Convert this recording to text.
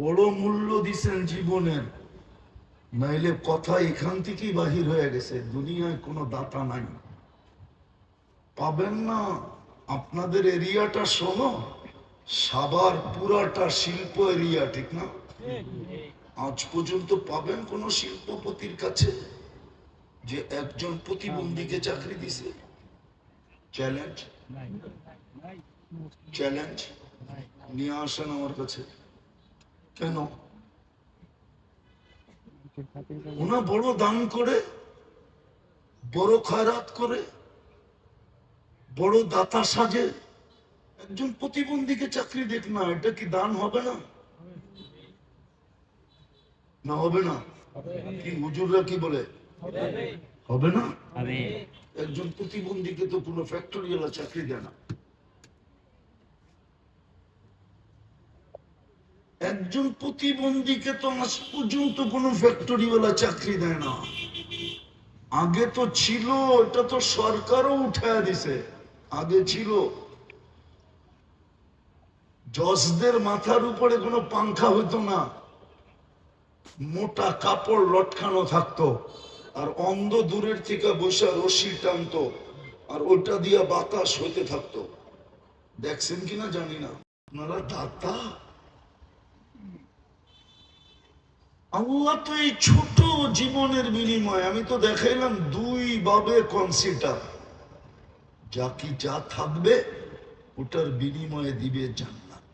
বড় মূল্য দিছেন জীবনের। নাইলে কথা এখান থেকেই বাহির হয়ে গেছে দুনিয়ায় কোনো দাতা নাই। পাবেন না আপনাদের এরিয়াটা শোনো সাবার পুরাটা শিল্প এরিয়া ঠিক না? আজ পর্যন্ত পাবেন কোন শিল্পপতির কাছে যে একজন প্রতিবন্ধীকে চাকরি দিছে? চ্যালেঞ্জ চ্যালেঞ্জ নিয়ে আসেন আমার কাছে। কেন? ওনা বড় দান করে বড় খয়রাত করে বড় দাতা সাজে একজন প্রতিবন্ধীকে চাকরি দেখ না এটা কি দান হবে না? না হবে না? কি হুজুররা কি বলে? হবে। না? একজন প্রতিবন্ধীকে তো কোনো ফ্যাক্টরি চাকরি দেয় না। একজন প্রতিবন্ধীকে তো আজ পর্যন্ত কোন ফ্যাক্টরিওয়ালা চাকরি দেয় না। আগে তো ছিল, এটা তো সরকারও উঠায় দিছে। আগে ছিল। জজদের মাথার উপরে কোনো পাংখা হইতো না। মোটা কাপড় লটকানো থাকতো, আর অন্ধ দূরের থেকে বসে রশি টানতো, আর ওটা দিয়া বাতাস হইতে থাকতো। দেখছেন কিনা জানি না। আপনারা দাতা? আল্লাহ তো এই ছোট জীবনের বিনিময়, আমি তো দেখাইলাম দুই ভাবে কনসিডার যা কি যা থাকবে, ওটার বিনিময়ে দিবে জান্নাত।